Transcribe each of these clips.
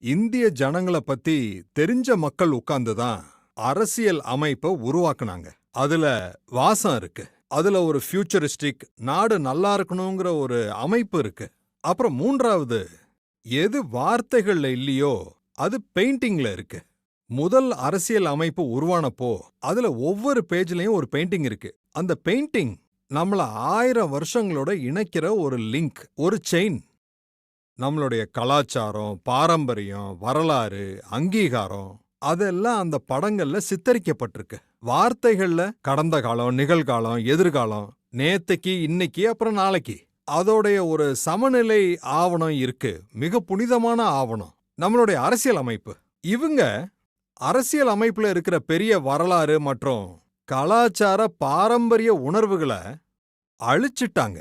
இந்திய ஜனங்களை பத்தி தெரிஞ்ச மக்கள் உட்கார்ந்து தான் அரசியல் அமைப்பை உருவாக்குனாங்க. அதுல வாசம் இருக்கு. அதுல ஒரு ஃபியூச்சரிஸ்டிக் நாடு நல்லா இருக்கணுங்கிற ஒரு அமைப்பு இருக்கு. அப்புறம் மூன்றாவது எது வார்த்தைகள்ல இல்லையோ அது பெயிண்டிங்ல இருக்கு. முதல் அரசியல் அமைப்பு உருவானப்போ அதுல ஒவ்வொரு பேஜ்லயும் ஒரு பெயிண்டிங் இருக்கு. அந்த பெயிண்டிங் நம்மள ஆயிரம் வருஷங்களோட இணைக்கிற ஒரு லிங்க் ஒரு செயின் நம்மளுடைய கலாச்சாரம் பாரம்பரியம் வரலாறு அங்கீகாரம் அதெல்லாம் அந்த படங்கள்ல சித்தரிக்கப்பட்டிருக்கு. வார்த்தைகள்ல கடந்த காலம் நிகழ்காலம் எதிர்காலம் நேத்தைக்கு இன்னைக்கு அப்புறம் நாளைக்கு. அதோடைய ஒரு சமநிலை ஆவணம் இருக்கு. மிக புனிதமான ஆவணம். நம்மளுடைய அரசியல் அமைப்பு. இவங்க அரசியல் அமைப்புல இருக்கிற பெரிய வரலாறு மற்றும் கலாச்சார பாரம்பரிய உணர்வுகளை அழிச்சிட்டாங்க.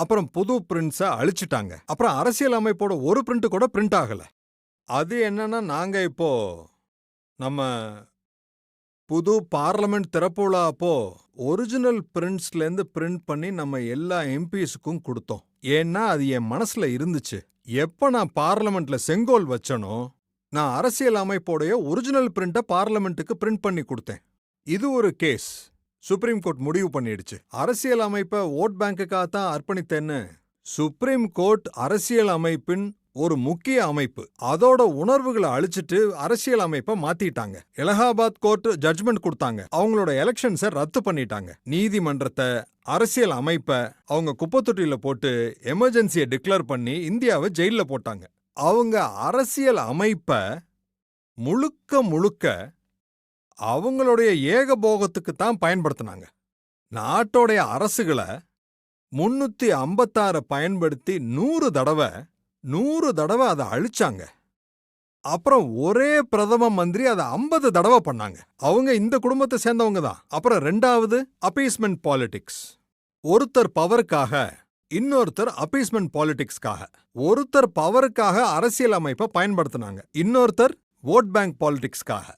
அப்புறம் புது பிரிண்ட்ஸ அழிச்சிட்டாங்க. அப்புறம் அரசியல் அமைப்போட ஒரு பிரிண்ட் கூட பிரிண்ட் ஆகல. அது என்னன்னா நாங்க இப்போ நம்ம புது பார்லமெண்ட் திறப்புலா அப்போ ஒரிஜினல் பிரிண்ட்ஸ்ல இருந்து பிரிண்ட் பண்ணி நம்ம எல்லா எம்பிஸுக்கும் கொடுத்தோம். ஏன்னா அது என் மனசுல இருந்துச்சு. எப்ப நான் பார்லமெண்ட்ல செங்கோல் வச்சனோ நான் அரசியல் அமைப்போடைய ஒரிஜினல் பிரிண்ட்டை பார்லமெண்ட்டுக்கு பிரிண்ட் பண்ணி கொடுத்தேன். இது ஒரு கேஸ் சுப்ரீம் கோர்ட் முடிவு பண்ணிடுச்சு. அரசியல் அமைப்பை ஓட் பேங்குக்காக தான் அர்ப்பணித்தேன்னு சுப்ரீம் கோர்ட் அரசியல் அமைப்பின் ஒரு முக்கிய அமைப்பு. அதோட உணர்வுகளை அழிச்சிட்டு அரசியல் அமைப்பை மாத்திட்டாங்க. எலகாபாத் கோர்ட் ஜட்ஜ்மெண்ட் கொடுத்தாங்க. அவங்களோட எலெக்ஷன்ஸை ரத்து பண்ணிட்டாங்க. நீதிமன்றத்தை அரசியல் அமைப்பை அவங்க குப்பத்தொட்டியில போட்டு எமர்ஜென்சியை டிக்ளேர் பண்ணி இந்தியாவை ஜெயில்ல போட்டாங்க. அவங்க அரசியல் அமைப்பை முழுக்க முழுக்க அவங்களுடைய ஏகபோகத்துக்கு தான் பயன்படுத்தினாங்க. நாட்டோடைய அரசுகளை முன்னூத்தி ஐம்பத்தாறு பயன்படுத்தி நூறு தடவை நூறு தடவை அதை அழிச்சாங்க. அப்புறம் ஒரே பிரதம மந்திரி அதை ஐம்பது தடவை பண்ணாங்க. அவங்க இந்த குடும்பத்தை சேர்ந்தவங்க தான். அப்புறம் ரெண்டாவது அப்பீஸ்மெண்ட் பாலிடிக்ஸ் ஒருத்தர் பவருக்காக இன்னொருத்தர் அப்பீஸ்மெண்ட் பாலிடிக்ஸ்க்காக ஒருத்தர் பவருக்காக அரசியல் அமைப்பை பயன்படுத்தினாங்க. இன்னொருத்தர் ஓட் பேங்க் பாலிடிக்ஸ்க்காக